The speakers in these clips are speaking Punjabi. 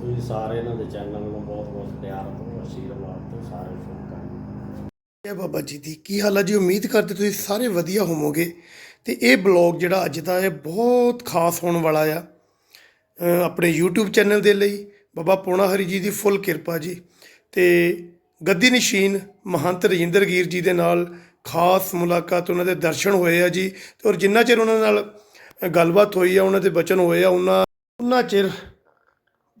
ਤੁਸੀਂ ਸਾਰੇ ਇਹਨਾਂ ਦੇ ਚੈਨਲ ਨੂੰ ਬਹੁਤ ਬਹੁਤ ਪਿਆਰ ਤੋਂ, ਆਸ਼ੀਰਵਾਦ ਤੋਂ ਸਾਰੇ ਸ਼ੁਭਕਾਮਨਾਵਾਂ ਜੈ ਬਾਬਾ ਜੀ ਦੀ ਕੀ ਹਾਲ ਹੈ ਜੀ? ਉਮੀਦ ਕਰਦੇ ਤੁਸੀਂ ਸਾਰੇ ਵਧੀਆ ਹੋਵੋਗੇ। ਤੇ ਇਹ ਬਲੌਗ ਜਿਹੜਾ ਅੱਜ ਦਾ ਹੈ ਬਹੁਤ ਖਾਸ ਹੋਣ ਵਾਲਾ ਆ ਆਪਣੇ YouTube ਚੈਨਲ ਦੇ ਲਈ। ਬਾਬਾ ਪੋਣਾ ਹਰੀ ਜੀ ਦੀ ਫੁੱਲ ਕਿਰਪਾ ਜੀ। ਤੇ ਗੱਦੀ ਨਸ਼ੀਨ ਮਹੰਤ ਰਜਿੰਦਰਗੀਰ ਜੀ ਦੇ ਨਾਲ ਖਾਸ ਮੁਲਾਕਾਤ ਉਹਨਾਂ ਦੇ ਦਰਸ਼ਨ ਹੋਏ ਆ ਜੀ। ਤੇ ਔਰ ਜਿੰਨਾ ਚਿਰ ਉਹਨਾਂ ਨਾਲ ਗੱਲਬਾਤ ਹੋਈ ਆ, ਉਹਨਾਂ ਦੇ ਬਚਨ ਹੋਏ ਆ, ਉਹਨਾਂ ਉਹਨਾਂ ਚਿਰ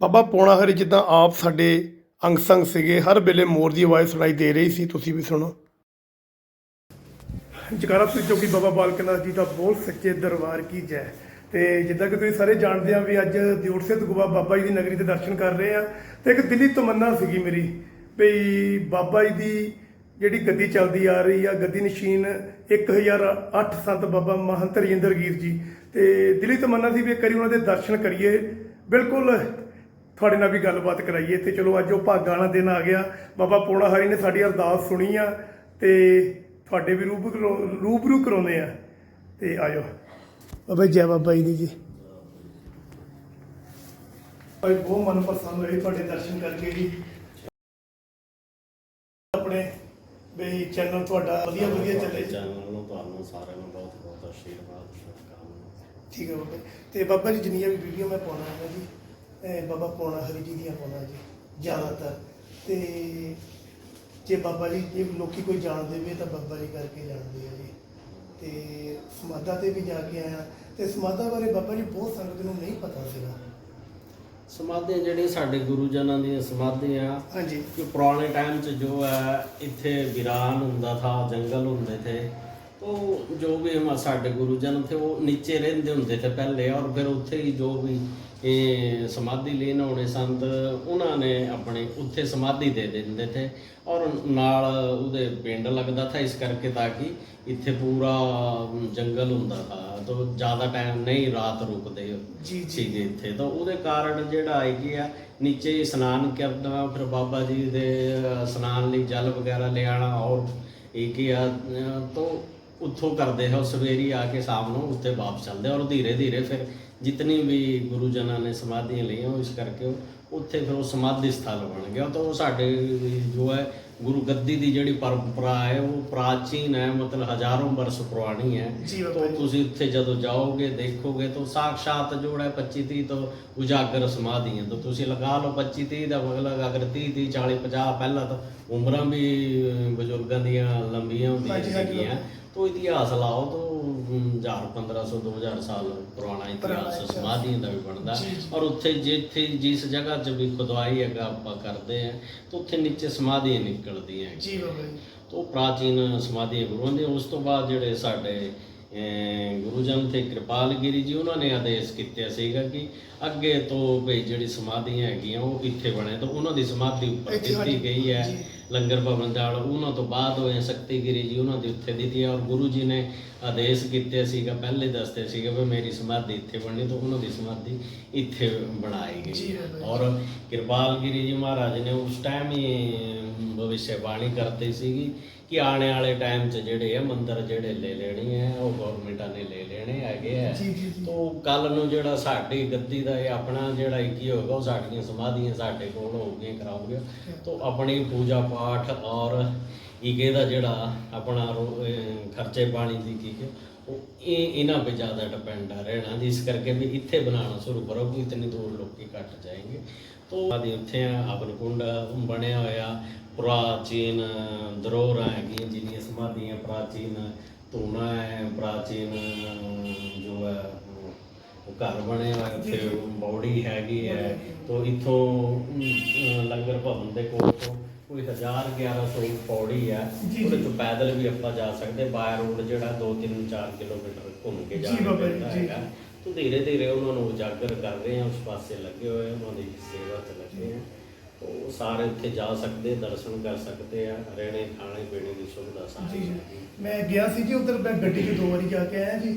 ਬਾਬਾ ਪੌਣਾ ਹਰੀ ਜਿੱਦਾਂ ਆਪ ਸਾਡੇ ਅੰਗ ਸੰਗ ਸੀਗੇ, ਹਰ ਵੇਲੇ ਮੋਰ ਦੀ ਆਵਾਜ਼ ਸੁਣਾਈ ਦੇ ਰਹੀ ਸੀ, ਤੁਸੀਂ ਵੀ ਸੁਣੋ। ਜਕਾਰਾ ਸਿੰਘ ਚੌਕੀ ਬਾਬਾ ਬਾਲਕ ਨਾਥ ਜੀ ਦਾ ਬੋਲ ਸੱਚੇ ਦਰਬਾਰ ਕੀ ਜੈ। ਤੇ ਜਿੱਦਾਂ ਕਿ ਤੁਸੀਂ ਸਾਰੇ ਜਾਣਦੇ ਆ ਵੀ ਅੱਜ ਦਿਉੜ ਸਿੱਧ ਗੁਬਾ ਬਾਬਾ ਜੀ ਦੀ ਨਗਰੀ ਦੇ ਦਰਸ਼ਨ ਕਰ ਰਹੇ ਆ, ਤੇ ਇੱਕ ਦਿਲੀ ਤਮੰਨਾ ਸੀਗੀ ਮੇਰੀ ਵੀ ਬਾਬਾ ਜੀ ਦੀ ਜਿਹੜੀ ਗੱਦੀ ਚੱਲਦੀ ਆ ਰਹੀ ਆ, ਗੱਦੀ ਨਸ਼ੀਨ 1008 ਸੰਤ ਬਾਬਾ ਮਹੰਤ ਰਜਿੰਦਰ ਗੀਰ ਜੀ। ਤੇ ਦਿਲੀ ਤਮੰਨਾ ਸੀ ਵੀ ਇੱਕ ਵਾਰੀ ਉਹਨਾਂ ਦੇ ਦਰਸ਼ਨ ਕਰੀਏ। ਬਿਲਕੁਲ ਤੁਹਾਡੇ ਨਾਲ ਵੀ ਗੱਲਬਾਤ ਕਰਾਈਏ। ਤੇ ਚਲੋ ਅੱਜ ਉਹ ਭਾਗਾਂ ਵਾਲਾ ਦਿਨ ਆ ਗਿਆ। ਬਾਬਾ ਪੋਣਾ ਹਰੀ ਨੇ ਸਾਡੀ ਅਰਦਾਸ ਸੁਣੀ ਆ ਤੇ ਤੁਹਾਡੇ ਵੀ ਰੂਬਰੂ ਰੂਬਰੂ ਕਰਾਉਂਦੇ ਆ। ਤੇ ਆਜੋ। ਬਾਬਾ ਜੀ, ਬਾਬਾ ਜੀ ਦੀ ਜੀ। ਭਾਈ ਬਹੁਤ ਮਨ ਪ੍ਰਸੰਨ ਹੋਏ ਤੁਹਾਡੇ ਦਰਸ਼ਨ ਕਰਕੇ ਜੀ। ਆਪਣੇ ਵੀ ਚੈਨਲ ਤੁਹਾਡਾ ਵਧੀਆ ਵਧੀਆ ਚੱਲੇ। ਚੈਨਲ ਨੂੰ ਤੁਹਾਨੂੰ ਸਾਰਿਆਂ ਨੂੰ ਬਹੁਤ ਬਹੁਤ ਆਸ਼ੀਰਵਾਦ ਠੀਕ ਹੈ ਬਾਬਾ। ਤੇ ਬਾਬਾ ਜੀ ਜਿੰਨੀਆਂ ਵੀ ਵੀਡੀਓ ਮੈਂ ਪਾਉਣਾ ਹੈ ਜੀ ਅਹ ਬਾਬਾ ਪੌਣਾ ਹਰੀ ਜੀ ਦੀਆਂ ਪੌਣਾ ਜੀ ਜ਼ਿਆਦਾਤਰ। ਤੇ ਜੇ ਬਾਬਾ ਜੀ ਜੇ ਲੋਕੀ ਕੋਈ ਜਾਣਦੇ ਵੀ ਤਾਂ ਬਾਬਾ ਜੀ ਕਰਕੇ ਜਾਣਦੇ ਆ ਜੀ। ਤੇ ਸਮਾਧਾ ਤੇ ਵੀ ਜਾ ਕੇ ਆਇਆ। ਤੇ ਸਮਾਧਾ ਬਾਰੇ ਬਾਬਾ ਜੀ ਬਹੁਤ ਸੰਗਤ ਨੂੰ ਨਹੀਂ ਪਤਾ ਸੀਗਾ। ਸਮਾਧੇ ਜਿਹੜੇ ਸਾਡੇ ਗੁਰੂ ਜਨਾਂ ਦੀਆਂ ਸਮਾਧੇ ਆ ਹਾਂਜੀ। ਕਿ ਪੁਰਾਣੇ ਟਾਈਮ 'ਚ ਜੋ ਹੈ ਇੱਥੇ ਵਿਰਾਨ ਹੁੰਦਾ ਥਾ ਜੰਗਲ ਹੁੰਦੇ ਥੇ। ਉਹ ਜੋ ਵੀ ਹਮਾ ਸਾਡੇ ਗੁਰੂਜਨ ਥੇ ਉਹ ਨੀਚੇ ਰਹਿੰਦੇ ਹੁੰਦੇ ਥੇ ਪਹਿਲੇ ਔਰ ਫਿਰ ਉੱਥੇ ਹੀ ਜੋ ਵੀ ਇਹ ਸਮਾਧੀ ਲੈਣ ਆਉਣੇ ਸੰਤ ਉਹਨਾਂ ਨੇ ਆਪਣੇ ਉੱਥੇ ਸਮਾਧੀ ਦੇ ਦਿੰਦੇ ਥੇ ਔਰ ਨਾਲ ਉਹਦੇ ਪਿੰਡ ਲੱਗਦਾ ਥਾ ਇਸ ਕਰਕੇ ਤਾਂ ਕਿ ਇੱਥੇ ਪੂਰਾ ਜੰਗਲ ਹੁੰਦਾ ਥਾ ਤਾਂ ਜ਼ਿਆਦਾ ਟਾਈਮ ਨਹੀਂ ਰਾਤ ਰੁਕਦੇ ਜੀ, ਜੀ। ਇੱਥੇ ਤਾਂ ਉਹਦੇ ਕਾਰਨ ਜਿਹੜਾ ਹੈ ਕਿ ਆ ਨੀਚੇ ਇਸ਼ਨਾਨ ਕਰਨਾ ਫਿਰ ਬਾਬਾ ਜੀ ਦੇ ਇਸ਼ਨਾਨ ਲਈ ਜਲ ਵਗੈਰਾ ਲਿਆਣਾ ਔਰ ਇਹ ਕੀ ਆ ਤੋਂ ਉੱਥੋਂ ਕਰਦੇ ਹੈ ਸਵੇਰੀ ਆ ਕੇ ਸ਼ਾਮ ਨੂੰ ਉੱਥੇ ਵਾਪਸ ਚੱਲਦੇ ਔਰ ਧੀਰੇ ਧੀਰੇ ਫਿਰ ਜਿਤਨੀ ਵੀ ਗੁਰੂ ਜਨਾਂ ਨੇ ਸਮਾਧੀਆਂ ਲਈਆਂ ਉਹ ਇਸ ਕਰਕੇ ਉੱਥੇ ਫਿਰ ਉਹ ਸਮਾਧੀ ਸਥਲ ਬਣ ਗਿਆ ਤਾਂ ਉਹ ਸਾਡੇ ਜੋ ਹੈ ਗੁਰੂ ਗੱਦੀ ਦੀ ਜਿਹੜੀ ਪਰੰਪਰਾ ਹੈ ਉਹ ਪ੍ਰਾਚੀਨ ਹੈ ਮਤਲਬ ਹਜ਼ਾਰਾਂ ਵਰਸ ਪੁਰਾਣੀ ਹੈ। ਤਾਂ। ਤੁਸੀਂ ਉੱਥੇ ਜਦੋਂ ਜਾਓਗੇ ਦੇਖੋਗੇ ਤਾਂ ਸਾਖਸ਼ਾਤ ਜੋ ਹੈ 25 30 ਤੋਂ ਉਜਾਗਰ ਸਮਾਧੀ ਹੈ ਤਾਂ ਤੁਸੀਂ ਲਗਾ ਲਓ 25 30 ਦਾ ਮਤਲਬ ਅਗਰ 30 30 40 50 ਪਹਿਲਾਂ ਤਾਂ ਉਮਰਾਂ ਵੀ ਬਜ਼ੁਰਗਾਂ ਦੀਆਂ ਲੰਬੀਆਂ ਹੁੰਦੀਆਂ ਸੀਗੀਆਂ ਤੋਂ ਇਤਿਹਾਸ ਲਾਓ ਤਾਂ 1000 1500 2000 ਸਾਲ ਪੁਰਾਣਾ ਇਤਿਹਾਸ। ਸਮਾਧੀਆਂ ਦਾ ਵੀ ਬਣਦਾ। ਔਰ ਉੱਥੇ ਜਿੱਥੇ ਜਿਸ ਜਗ੍ਹਾ 'ਚ ਵੀ ਖੁਦਵਾਈ ਹੈਗਾ ਆਪਾਂ ਕਰਦੇ ਆ ਤਾਂ ਉੱਥੇ ਨੀਚੇ ਸਮਾਧੀਆਂ ਨਿਕਲਦੀਆਂ। ਜੀ ਬਾਬਾ ਜੀ ਤੋਂ ਪ੍ਰਾਚੀਨ ਸਮਾਧੀ ਗੁਰੂਆਂ ਦੇ ਉਸ ਤੋਂ ਬਾਅਦ ਜਿਹੜੇ ਸਾਡੇ ਗੁਰੂ ਜਨ ਤੇ ਕਿਰਪਾਲਗਿਰੀ ਜੀ ਉਹਨਾਂ ਨੇ ਆਦੇਸ਼ ਕੀਤਾ ਸੀਗਾ ਕਿ ਅੱਗੇ ਤੋਂ ਭਈ ਜਿਹੜੀ ਸਮਾਧੀਆਂ ਹੈਗੀਆਂ ਉਹ ਇੱਥੇ ਬਣੇ ਤਾਂ ਉਹਨਾਂ ਦੀ ਸਮਾਧੀ ਉੱਪਰ ਦਿੱਤੀ ਗਈ ਹੈ। ਲੰਗਰ ਭਵਨ ਦਾ ਉਹਨਾਂ ਤੋਂ ਬਾਅਦ ਹੋਏ ਸ਼ਕਤੀਗਿਰੀ ਜੀ ਉਹਨਾਂ ਦੀ ਉੱਥੇ ਦਿੱਤੀ ਹੈ ਔਰ ਗੁਰੂ ਜੀ ਨੇ ਆਦੇਸ਼ ਕੀਤੇ ਸੀਗਾ ਪਹਿਲੇ ਦੱਸਦੇ ਸੀਗੇ ਵੀ ਮੇਰੀ ਸਮਾਧੀ ਇੱਥੇ ਬਣਨੀ ਤਾਂ ਉਹਨਾਂ ਦੀ ਸਮਾਧੀ ਇੱਥੇ ਬਣਾਈ ਗਈ। ਔਰ ਕਿਰਪਾਲਗਿਰੀ ਜੀ ਮਹਾਰਾਜ ਨੇ ਉਸ ਟਾਈਮ ਹੀ ਭਵਿਸ਼ਯਵਾਣੀ ਕਰਤੀ ਸੀਗੀ ਕਿ ਆਉਣੇ ਵਾਲੇ ਟਾਈਮ 'ਚ ਜਿਹੜੇ ਆ ਮੰਦਰ ਜਿਹੜੇ ਲੈ ਲੈਣੇ ਆ ਉਹ ਗਵਰਨਮੈਂਟਾਂ ਨੇ ਲੈ ਲੈਣੇ ਹੈਗੇ ਆ। ਤੋਂ ਕੱਲ ਨੂੰ ਜਿਹੜਾ ਸਾਡੀ ਗੱਦੀ ਦਾ ਇਹ ਆਪਣਾ ਜਿਹੜਾ ਕੀ ਹੋਏਗਾ ਉਹ ਸਾਡੀਆਂ ਸਮਾਧੀਆਂ ਸਾਡੇ ਕੋਲ ਹੋਊਗੀਆਂ ਕਰਾਉਂਗੇ ਤੋਂ ਆਪਣੀ ਪੂਜਾ ਪਾਠ ਔਰ ਈਗੇ ਦਾ ਜਿਹੜਾ ਆਪਣਾ ਖਰਚੇ ਪਾਣੀ ਦੀ ਕੀ ਕਿ ਉਹ ਇਹ ਇਹਨਾਂ 'ਤੇ ਜ਼ਿਆਦਾ ਡਿਪੈਂਡ ਆ ਰਹਿਣਾ ਜਿਸ ਕਰਕੇ ਵੀ ਇੱਥੇ ਬਣਾਉਣਾ ਸ਼ੁਰੂ ਕਰੋ ਕਿ ਇਤਨੀ ਦੂਰ ਲੋਕੀ ਘਟ ਜਾਏंगे ਤੋਂ ਆਦੀ ਉੱਥੇ ਆਪਨ ਕੁੰਡ ਬਣਿਆ ਹੋਇਆ ਪ੍ਰਾਚੀਨ ਦਰੋਰਾਂ ਹੈਗੀਆਂ ਜਿਹੜੀਆਂ ਸਮਾਧੀਆਂ ਪ੍ਰਾਚੀਨ ਧੂਣਾ ਹੈ ਪ੍ਰਾਚੀਨ ਜੋ ਹੈ ਉਹ ਘਰ ਬਣਿਆ ਹੋਇਆ ਉੱਥੇ ਬੌੜੀ ਹੈਗੀ ਹੈ ਤੋਂ ਇੱਥੋਂ ਲੰਗਰ ਭਵਨ ਦੇ ਕੋਲ ਤੋਂ ਕੋਈ 1000 1100 ਪੌੜੀ ਹੈ ਜੀ, ਉਹਦੇ। ਤੋਂ ਪੈਦਲ ਵੀ ਆਪਾਂ ਜਾ ਸਕਦੇ ਬਾਇਰ ਰੋਡ ਜਿਹੜਾ 2 3 4 ਕਿਲੋਮੀਟਰ ਘੁੰਮ ਕੇ ਜੀ, ਜਾਣਾ ਬਾਬਾ ਜੀ, ਪੈਂਦਾ ਜੀ, ਹੈਗਾ ਤੋਂ ਧੀਰੇ ਧੀਰੇ ਉਹਨਾਂ ਨੂੰ ਉਜਾਗਰ ਕਰ ਰਹੇ ਆ ਉਸ ਪਾਸੇ ਲੱਗੇ ਹੋਏ ਆ, ਉਹਨਾਂ ਦੀ ਸੇਵਾ ਤੇ ਲੱਗੇ ਆ ਉਹ ਸਾਰੇ ਉੱਥੇ ਜਾ ਸਕਦੇ ਦਰਸ਼ਨ ਕਰ ਸਕਦੇ ਆ ਰਹਿਣੇ ਖਾਣੇ ਪੀਣੇ ਦੀ ਸੁਵਿਧਾ ਸਾਰੀ ਜੀ ਹੈਗੀ। ਮੈਂ ਗਿਆ ਸੀ ਜੀ ਉਧਰ ਮੈਂ ਗੱਡੀ 'ਚ ਦੋ ਵਾਰੀ ਜਾ ਕੇ ਆਇਆ ਜੀ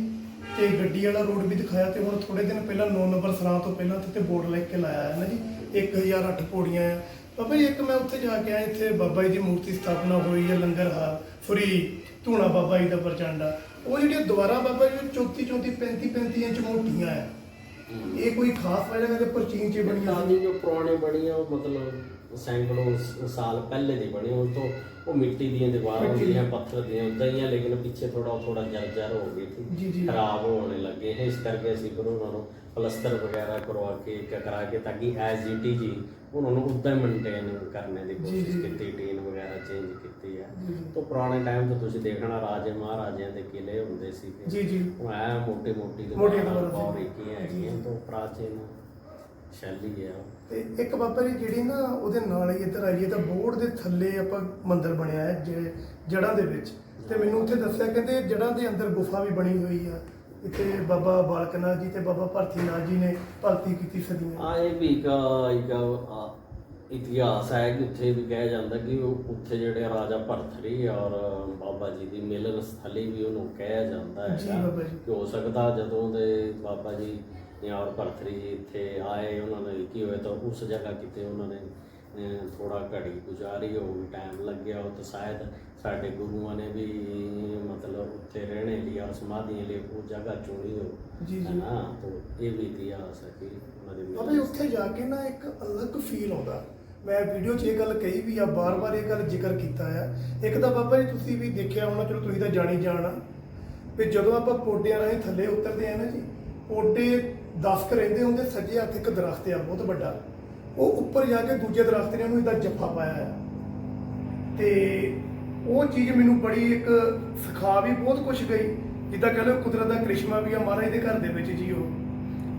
ਤੇ ਗੱਡੀ ਵਾਲਾ ਰੋਡ ਵੀ ਦਿਖਾਇਆ ਤੇ ਹੁਣ ਥੋੜੇ ਦਿਨ ਪਹਿਲਾਂ 9 ਨੰਬਰ ਸਰਾਂ ਤੋਂ ਪਹਿਲਾਂ ਤੇ ਬੋਰਡ ਲਿਖ ਕੇ ਲਾਇਆ ਹੈ ਨਾ ਜੀ 1008 ਪੌੜੀਆਂ ਆ ਬਾਬਾ ਜੀ ਇੱਕ ਮੈਂ ਉੱਥੇ ਜਾ ਕੇ ਆਇਆ ਇੱਥੇ ਬਾਬਾ ਜੀ ਦੀ ਮੂਰਤੀ ਸਥਾਪਨਾ ਹੋਈ ਹੈ ਲੰਗਰ ਹਾਲ ਫਰੀ ਧੂਣਾ ਬਾਬਾ ਜੀ ਦਾ ਪ੍ਰਚੰਡਾ ਉਹ ਜਿਹੜੀਆਂ ਦੁਆਰਾ ਬਾਬਾ ਜੀ 34 34 35 35 ਇੰਚ ਮੋਟੀਆਂ ਆ। ਇਹ ਕੋਈ ਖਾਸ ਵਜ੍ਹਾ ਕਰਕੇ ਪ੍ਰਾਚੀਨ ਚ ਬਣੀਆਂ ਸੀ। ਜੋ ਪੁਰਾਣੇ ਬਣੀ ਆ ਉਹ ਮਤਲਬ ਸੈਂਕੜੋ ਸਾਲ ਪਹਿਲੇ ਦੀ ਬਣੀ ਉਹ ਤੋਂ ਉਹ ਮਿੱਟੀ ਦੀਆਂ ਦੀਵਾਰਾਂ ਹੁੰਦੀਆਂ ਪੱਥਰ ਦੀਆਂ ਉਦਾਂ ਹੀ ਆ ਲੇਕਿਨ ਪਿੱਛੇ ਥੋੜਾ ਥੋੜਾ ਜਰਜਰ ਹੋ ਗਈ ਸੀ। ਖਰਾਬ ਹੋਣੇ ਲੱਗੇ ਇਸ ਕਰਕੇ ਅਸੀਂ ਫਿਰ ਉਹਨਾਂ ਨੂੰ ਪਲਸਤਰ ਵਗੈਰਾ ਕਰਵਾ ਕੇ ਕਰਾ ਕੇ ਤਾਂ ਕਿ ਐਜ਼ ਇਟ ਜੀ ਉਹਨਾਂ ਨੂੰ ਉਦਾਂ ਮੇਨਟੇਨ ਕਰਨੇ ਦੀ ਕੋਸ਼ਿਸ਼। ਕੀਤੀ ਟੀਨ ਵਗੈਰਾ ਚੇਂਜ ਕੀਤੀ ਹੈ। ਤੋਂ ਪੁਰਾਣੇ ਟਾਈਮ ਤੋਂ ਤੁਸੀਂ ਦੇਖਣਾ ਰਾਜੇ ਮਹਾਰਾਜਿਆਂ ਦੇ ਕਿਲੇ ਹੁੰਦੇ ਸੀ ਜੀ ਜੀ ਉਹ ਐ ਮੋਟੀ ਮੋਟੀ ਮੋਟੀਆਂ ਦੀਵਾਰਾਂ ਸੀ। ਔਰ ਇੱਕ ਹੀ ਹੈਗੀਆਂ ਤੋਂ ਪ੍ਰਾਚੀਨ ਸ਼ੈਲੀ ਹੈ। ਤੇ ਇੱਕ ਬਾਬਾ ਜੀ ਜਿਹੜੀ ਨਾ ਉਹਦੇ ਨਾਲ ਹੀ ਇੱਧਰ ਆਈਏ ਤਾਂ ਬੋਰਡ ਦੇ ਥੱਲੇ ਆਪਾਂ ਮੰਦਿਰ ਬਣਿਆ ਹੈ ਜ- ਜੜ੍ਹਾਂ ਦੇ ਵਿੱਚ ਤੇ ਮੈਨੂੰ ਉੱਥੇ ਦੱਸਿਆ ਕਹਿੰਦੇ ਜੜ੍ਹਾਂ ਦੇ ਅੰਦਰ ਗੁਫਾ ਵੀ ਬਣੀ ਹੋਈ ਆ ਇੱਥੇ ਬਾਬਾ ਬਾਲਕਨਾਥ ਜੀ ਤੇ ਬਾਬਾ ਭਰਤੀਨਾਥ ਜੀ ਨੇ ਭਗਤੀ ਕੀਤੀ ਸਦੀਆਂ ਹਾਂ ਇਹ ਵੀ ਇੱਕ ਇੱਕ ਆ, ਇਤਿਹਾਸ ਹੈ ਕਿ ਉੱਥੇ ਵੀ ਕਿਹਾ ਜਾਂਦਾ ਕਿ ਉਹ ਉੱਥੇ ਜਿਹੜੇ ਰਾਜਾ ਭਰਥਰੀ ਔਰ ਬਾਬਾ ਜੀ ਦੀ ਮਿਲਨ ਸਥਲੀ ਵੀ ਉਹਨੂੰ ਕਿਹਾ ਜਾਂਦਾ ਹੈ ਜੀ ਬਾਬਾ ਜੀ। ਕਿ ਹੋ ਸਕਦਾ ਜਦੋਂ ਦੇ ਬਾਬਾ ਜੀ ਜਾਂ ਔਰ ਭਰਥਰੀ ਜੀ ਇੱਥੇ ਆਏ ਉਹਨਾਂ ਨੇ ਕੀ ਹੋਇਆ ਤਾਂ ਉਸ ਜਗ੍ਹਾ ਕਿਤੇ ਉਹਨਾਂ ਨੇ ਥੋੜਾ ਘੜੀ ਗੁਜ਼ਾਰੀ ਹੋਊਗੀ ਟਾਈਮ ਲੱਗਿਆ ਉਹ ਤਾਂ ਸ਼ਾਇਦ ਸਾਡੇ ਗੁਰੂਆਂ ਨੇ ਵੀ ਮਤਲਬ ਉੱਥੇ ਰਹਿਣੇ ਲਈ ਸਮਾਧੀ ਲਈ ਉਹ ਜਗ੍ਹਾ ਚੁਣੀ ਹੋ ਜੀ, ਜੀ। ਹੈ ਨਾ ਤਾਂ ਇਹ ਵੀ ਇਤਿਹਾਸ ਹੈ ਕਿ ਉਹਨਾਂ ਦੇ ਉੱਥੇ ਜਾ ਕੇ ਨਾ ਇੱਕ ਅਲੱਗ ਫੀਲ ਆਉਂਦਾ। ਮੈਂ ਵੀਡੀਓ 'ਚ ਇਹ ਗੱਲ ਕਹੀ ਵੀ ਆ ਬਾਰ-ਬਾਰ ਇਹ ਗੱਲ ਜ਼ਿਕਰ ਕੀਤਾ ਆ। ਇੱਕ ਤਾਂ ਬਾਬਾ ਜੀ ਤੁਸੀਂ ਵੀ ਦੇਖਿਆ ਹੋਣਾ ਚਲੋ ਤੁਸੀਂ ਤਾਂ ਜਾਣੀ ਜਾਣਾ। ਵੀ ਜਦੋਂ ਆਪਾਂ ਪੋਡਿਆਂ ਰਾਹੀਂ ਥੱਲੇ ਉਤਰਦੇ ਆ ਨਾ ਜੀ ਪੋਡੇ 10 ਕੁ ਰਹਿੰਦੇ ਹੁੰਦੇ ਸੱਜੇ ਹੱਥ ਇੱਕ ਦਰਖਤ ਆ ਬਹੁਤ ਵੱਡਾ। ਉਹ ਉੱਪਰ ਜਾ ਕੇ ਦੂਜੇ ਦਰਖਤ ਨੇ ਉਹਨੂੰ ਇਦਾਂ ਜੱਫਾ ਪਾਇਆ ਆ ਤੇ ਉਹ ਚੀਜ਼ ਮੈਨੂੰ ਬੜੀ ਇੱਕ ਸਿਖਾ ਵੀ ਬਹੁਤ ਕੁਝ ਗਈ ਜਿੱਦਾਂ ਕਹ ਲਓ ਕੁਦਰਤ ਦਾ ਕ੍ਰਿਸ਼ਮਾ ਵੀ ਆ ਮਹਾਰਾਜ ਦੇ ਘਰ ਦੇ ਵਿੱਚ ਜੀ ਉਹ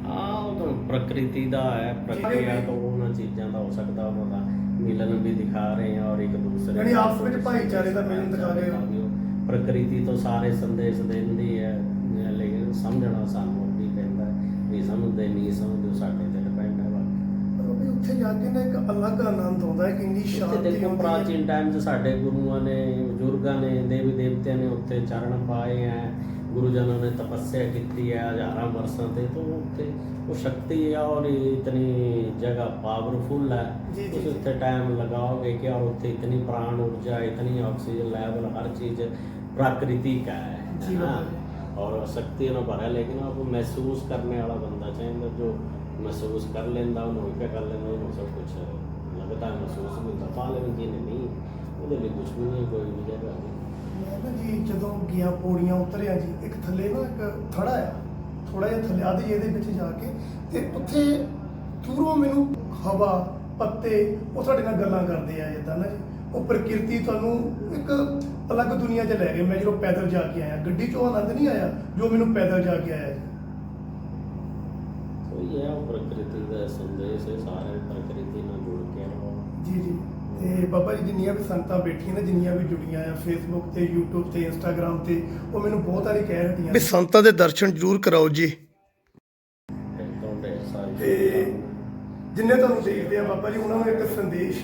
ਹਾਂ ਉਹ ਤਾਂ ਪ੍ਰਕਿਰਤੀ ਦਾ ਹੈ ਪ੍ਰਕਿਰਿਆ ਤੋਂ ਉਹਨਾਂ ਚੀਜ਼ਾਂ ਦਾ ਹੋ ਸਕਦਾ ਉਹਨਾਂ ਦਾ ਮਿਲਨ ਵੀ ਦਿਖਾ ਰਹੇ ਆ ਔਰ ਇੱਕ ਦੂਸਰੇ ਯਾਨੀ ਆਪਸ ਵਿੱਚ ਭਾਈਚਾਰੇ ਦਾ ਮਿਲਨ ਦਿਖਾ ਰਹੇ ਹੋ। ਹੋ ਪ੍ਰਕਿਰਤੀ ਤੋਂ ਸਾਰੇ ਸੰਦੇਸ਼ ਦਿੰਦੀ ਹੈ ਲੇਕਿਨ ਸਮਝਣਾ ਸਾਨੂੰ ਵੀ ਪੈਂਦਾ ਹੈ। ਵੀ ਸਮਝਦੇ ਨਹੀਂ ਸਮਝਦੇ ਸਾਡੇ ਤੇ ਡਿਪੈਂਡ ਹੈ ਬਾਕੀ ਪਰ ਉਹ ਵੀ ਉੱਥੇ ਜਾ ਕੇ ਨਾ ਇੱਕ ਅਲੱਗ ਆਨੰਦ ਆਉਂਦਾ ਹੈ ਕਿ ਇੰਨੀ ਉੱਥੇ ਸ਼ਾਂਤੀ ਦੇਖੋ ਹੁੰਦੀ ਹੈ ਪ੍ਰਾਚੀਨ ਟਾਈਮ 'ਚ ਸਾਡੇ ਗੁਰੂਆਂ ਨੇ ਬਜ਼ੁਰਗਾਂ ਨੇ ਦੇਵੀ ਦੇਵਤਿਆਂ ਨੇ ਉੱਥੇ ਚਰਨ ਪਾਏ ਹੈ ਗੁਰੂ ਜਨਾਂ ਨੇ ਤਪੱਸਿਆ ਕੀਤੀ ਹੈ ਹਜ਼ਾਰਾਂ ਵਰਸਾਂ ਤੇ ਤੋਂ ਉੱਥੇ ਉਹ ਸ਼ਕਤੀ ਹੈ ਔਰ ਇਤਨੀ ਜਗ੍ਹਾ ਪਾਵਰਫੁਲ ਹੈ ਜੀ, ਜੀ, ਤੁਸੀਂ ਜੀ। ਉੱਥੇ ਟਾਈਮ ਲਗਾਓਗੇ ਕਿ ਔਰ ਉੱਥੇ ਇਤਨੀ ਪ੍ਰਾਣ ਊਰਜਾ ਇਤਨੀ ਆਕਸੀਜਨ ਲੈਵਲ हर चीज प्राकृतिक है जी, है ना? बाबा और शक्ति ना भरा लेकिन आप महसूस करने वाला बंदा चाहिए जो महसूस कर लेंदा ਉਹਨੂੰ क्या कर लेंदा ਉਹਨੂੰ ਸਭ ਕੁਝ ਲੱਗਦਾ ਹੈ, ਮਹਿਸੂਸ ਵੀ ਹੁੰਦਾ ਪਾ ਲੈਣ ਜੀ ਨੇ ਨਹੀਂ ਉਹਦੇ ਲਈ ਕੁਝ ਵੀ ਨਹੀਂ ਕੋਈ ਵੀ ਜਗ੍ਹਾ ਨਹੀਂ ਮੈਂ ਨਾ ਜੀ ਜਦੋਂ ਗਿਆ ਪੌੜੀਆਂ ਉਤਰਿਆ ਜੀ ਇੱਕ ਥੱਲੇ ਨਾ ਇੱਕ ਥੜਾ ਆ ਥੋੜਾ ਜਿਹਾ ਥੱਲੇ ਆਦੀ ਇਹਦੇ ਵਿੱਚ ਜਾ ਕੇ ਤੇ ਉੱਥੇ ਦੂਰੋਂ ਮੈਨੂੰ ਹਵਾ ਪੱਤੇ ਉਹ ਤੁਹਾਡੇ ਨਾਲ ਗੱਲਾਂ ਕਰਦੇ ਆ ਜਿੱਦਾਂ ਨਾ ਜੀ ਉਹ ਪ੍ਰਕਿਰਤੀ ਤੁਹਾਨੂੰ ਇੱਕ ਅਲੱਗ ਦੁਨੀਆ 'ਚ ਲੈ ਗਏ ਮੈਂ ਜਦੋਂ ਪੈਦਲ ਜਾ ਕੇ ਆਇਆ ਗੱਡੀ 'ਚੋਂ ਆਨੰਦ ਨਹੀਂ ਆਇਆ ਜੋ ਮੈਨੂੰ ਪੈਦਲ ਜਾ ਕੇ ਆਇਆ ਜੀ तो ये है प्रकृति ਦਾ ਸੰਦੇਸ਼ ਹੈ ਸਾਰੇ ਪ੍ਰਕਿਰਤੀ ਨਾਲ ਜੁੜ ਕੇ ਰਹੋ ਜੀ ਜੀ ਤੇ ਬਾਬਾ ਜੀ ਜਿੰਨੀਆਂ ਵੀ ਸੰਗਤਾਂ ਬੈਠੀਆਂ ਨੇ ਜਿੰਨੀਆਂ ਵੀ ਜੁੜੀਆਂ ਆ ਫੇਸਬੁੱਕ ਤੇ YouTube ਤੇ Instagram ਤੇ ਉਹ ਮੈਨੂੰ ਬਹੁਤ ਵਾਰੀ ਕਹਿ ਹਟੀਆਂ ਵੀ ਸੰਤਾਂ ਦੇ ਦਰਸ਼ਨ ਜ਼ਰੂਰ ਕਰਾਓ ਜੀ ਤੇ ਤੁਹਾਡੇ ਸਾਰੀ ਤੇ ਜਿੰਨੇ ਤੁਹਾਨੂੰ ਦੇਖਦੇ ਆ ਬਾਬਾ ਜੀ ਉਹਨਾਂ ਨੂੰ ਇੱਕ ਸੰਦੇਸ਼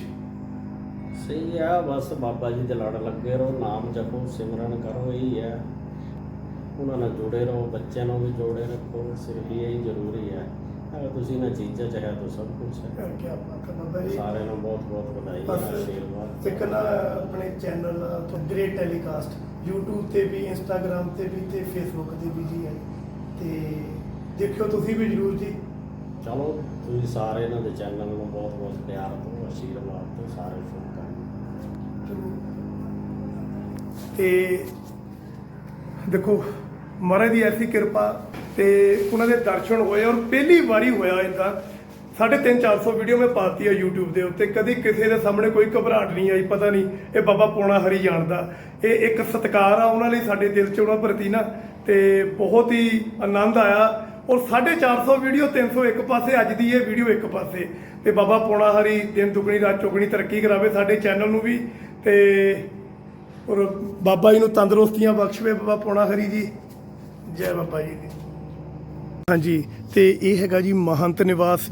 ਸਹੀ ਹੈ ਬਸ ਬਾਬਾ ਜੀ ਦੇ ਲੜ ਲੱਗੇ ਰਹੋ ਨਾਮ ਜਪੋ ਸਿਮਰਨ ਕਰੋ ਇਹੀ ਹੈ ਉਹਨਾਂ ਨਾਲ ਜੁੜੇ ਰਹੋ ਬੱਚਿਆਂ ਨੂੰ ਵੀ ਜੋੜੇ ਰੱਖੋ ਸਿਰਫ ਇਹ ਹੀ ਜ਼ਰੂਰੀ ਹੈ ਅਗਰ ਤੁਸੀਂ ਇਹਨਾਂ ਚੀਜ਼ਾਂ 'ਚ ਹੈ ਤਾਂ ਸਭ ਕੁਝ ਹੈ। ਕੀ ਹੈ ਸਾਰਿਆਂ ਨੂੰ ਬਹੁਤ ਬਹੁਤ ਵਧਾਈ ਬਸ ਹੈ ਆਸ਼ੀਰਵਾਦ। ਇੱਕ ਨਾ ਆਪਣੇ ਚੈਨਲ ਤੋਂ ਗ੍ਰੇਟ ਟੈਲੀਕਾਸਟ YouTube ਤੇ ਵੀ Instagram ਤੇ ਵੀ ਤੇ Facebook ਤੇ ਵੀ ਜੀ ਹੈ। ਤੇ ਦੇਖਿਓ ਤੁਸੀਂ ਵੀ ਜਰੂਰ ਜੀ। ਚਲੋ ਤੁਸੀਂ ਸਾਰੇ ਇਹਨਾਂ ਦੇ ਚੈਨਲ ਨੂੰ ਬਹੁਤ ਬਹੁਤ ਪਿਆਰ ਦਿਓ ਆਸ਼ੀਰਵਾਦ ਦਿਓ ਸਾਰੇ ਸ਼ੁਭਕਾਮਨਾਵਾਂ ਤੇ ਦੇਖੋ ਮਹਾਰਾਜ ਦੀ ਐਸੀ ਕਿਰਪਾ ਤੇ ਉਹਨਾਂ ਦੇ ਦਰਸ਼ਨ ਹੋਏ ਔਰ ਪਹਿਲੀ ਵਾਰੀ ਹੋਇਆ ਇਦਾਂ ਸਾਢੇ ਤਿੰਨ 400 ਵੀਡੀਓ ਮੈਂ ਪਾਤੀ ਆ YouTube ਦੇ ਉੱਤੇ। ਕਦੀ ਕਿਸੇ ਦੇ ਸਾਹਮਣੇ ਕੋਈ ਘਬਰਾਹਟ ਨਹੀਂ ਆਈ, ਪਤਾ ਨਹੀਂ ਇਹ ਬਾਬਾ ਪੋਣਾ ਹਰੀ ਜਾਣਦਾ। ਇਹ ਇੱਕ ਸਤਿਕਾਰ ਆ ਉਹਨਾਂ ਲਈ, ਸਾਡੇ ਦਿਲ 'ਚ ਉਹਨਾਂ ਪ੍ਰਤੀ ਨਾ, ਤੇ ਬਹੁਤ ਹੀ ਆਨੰਦ ਆਇਆ। ਔਰ 450 ਵੀਡੀਓ 301 ਪਾਸੇ, ਅੱਜ ਦੀ ਇਹ ਵੀਡੀਓ ਇੱਕ ਪਾਸੇ। ਤੇ ਬਾਬਾ ਪੋਣਾ ਹਰੀ ਦਿਨ ਦੁਗਣੀ, ਰਾਤ ਚੁਗਣੀ ਤਰੱਕੀ ਕਰਾਵੇ ਸਾਡੇ ਚੈਨਲ ਨੂੰ ਵੀ। ਤੇ ਔਰ ਬਾਬਾ ਜੀ ਨੂੰ ਤੰਦਰੁਸਤੀਆਂ ਬਖਸ਼ਵੇ ਬਾਬਾ ਪੋਣਾ ਹਰੀ ਜੀ। ਜੈ ਬਾਬਾ ਜੀ ਦੀ। ਹਾਂਜੀ ਤੇ ਇਹ ਹੈਗਾ ਜੀ ਮਹੰਤ ਨਿਵਾਸ